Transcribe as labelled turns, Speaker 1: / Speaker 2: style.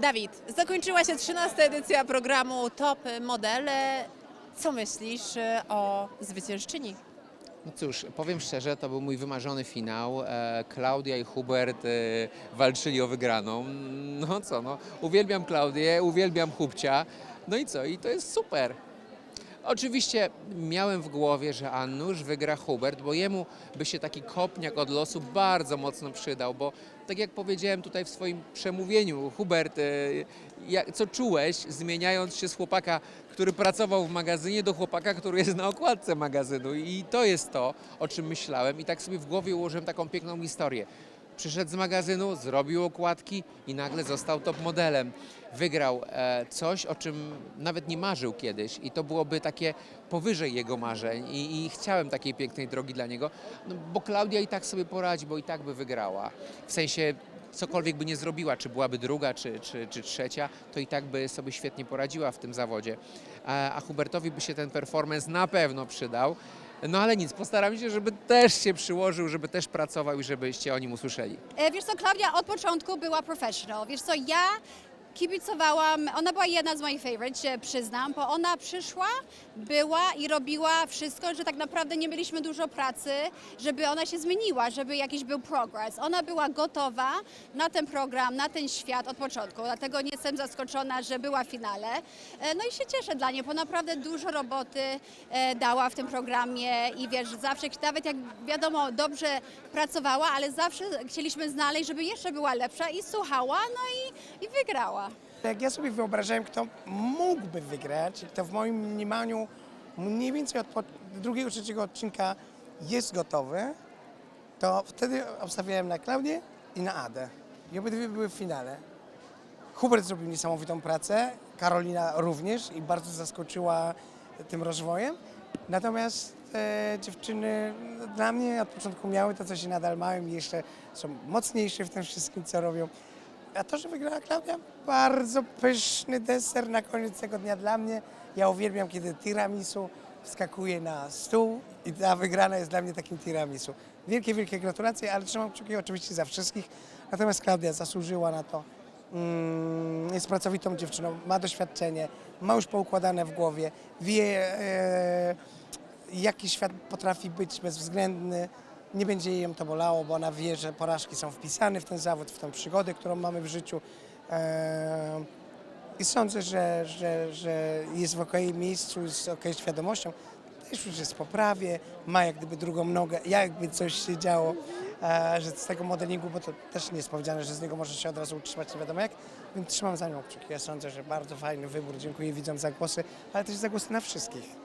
Speaker 1: Dawid, zakończyła się 13 edycja programu Top Modele. Co myślisz e, o zwyciężczyni?
Speaker 2: No cóż, powiem szczerze, to był mój wymarzony finał. E, Klaudia i Hubert e, walczyli o wygraną. No co, no, uwielbiam Klaudię, uwielbiam Hubcia. No i co, i to jest super. Oczywiście miałem w głowie, że Annusz wygra Hubert, bo jemu by się taki kopniak od losu bardzo mocno przydał, bo tak jak powiedziałem tutaj w swoim przemówieniu, Hubert, e, co czułeś, zmieniając się z chłopaka, który pracował w magazynie, do chłopaka, który jest na okładce magazynu. I to jest to, o czym myślałem. I tak sobie w głowie ułożyłem taką piękną historię. Przyszedł z magazynu, zrobił okładki i nagle został top modelem. Wygrał e, coś, o czym nawet nie marzył kiedyś i to byłoby takie powyżej jego marzeń i, i chciałem takiej pięknej drogi dla niego, no, bo Klaudia i tak sobie poradzi, bo i tak by wygrała. W sensie cokolwiek by nie zrobiła, czy byłaby druga, czy, czy, czy trzecia, to i tak by sobie świetnie poradziła w tym zawodzie. A, a Hubertowi by się ten performance na pewno przydał. No ale nic, postaram się, żeby też się przyłożył, żeby też pracował i żebyście o nim usłyszeli.
Speaker 3: E, Wiesz co, Klaudia od początku była professional. Wiesz co, ja kibicowałam, ona była jedna z moich favorites, się przyznam, bo ona przyszła, była i robiła wszystko, że tak naprawdę nie mieliśmy dużo pracy, żeby ona się zmieniła, żeby jakiś był progress. Ona była gotowa na ten program, na ten świat od początku, dlatego nie jestem zaskoczona, że była w finale. E, No i się cieszę dla niej, bo naprawdę dużo roboty e, dała w tym programie i wiesz, zawsze, nawet jak wiadomo, dobrze pracowała, ale zawsze chcieliśmy znaleźć, żeby jeszcze była lepsza i słuchała, no i, i wygrała.
Speaker 4: Jak ja sobie wyobrażałem, kto mógłby wygrać, kto w moim mniemaniu mniej więcej od drugiego, trzeciego odcinka jest gotowy, to wtedy obstawiałem na Klaudię i na Adę. I obydwie były w finale. Hubert zrobił niesamowitą pracę, Karolina również i bardzo zaskoczyła tym rozwojem. Natomiast e, dziewczyny dla mnie od początku miały to, co się nadal mają i jeszcze są mocniejsze w tym wszystkim, co robią. A to, że wygrała Klaudia, bardzo pyszny deser na koniec tego dnia dla mnie. Ja uwielbiam, kiedy tiramisu wskakuje na stół i ta wygrana jest dla mnie takim tiramisu. Wielkie, wielkie gratulacje, ale trzymam kciuki oczywiście za wszystkich. Natomiast Klaudia zasłużyła na to. Mm, Jest pracowitą dziewczyną, ma doświadczenie, ma już poukładane w głowie, wie e, jaki świat potrafi być bezwzględny. Nie będzie jej to bolało, bo ona wie, że porażki są wpisane w ten zawód, w tę przygodę, którą mamy w życiu. E, I sądzę, że, że, że jest w okej miejscu, z okej świadomością. Też już jest w poprawie, ma jak gdyby drugą nogę, jakby coś się działo, e, że z tego modelingu, bo to też nie jest powiedziane, że z niego może się od razu utrzymać, nie wiadomo jak, więc trzymam za nią kciuki. Ja sądzę, że bardzo fajny wybór. Dziękuję widzom za głosy, ale też za głosy na wszystkich.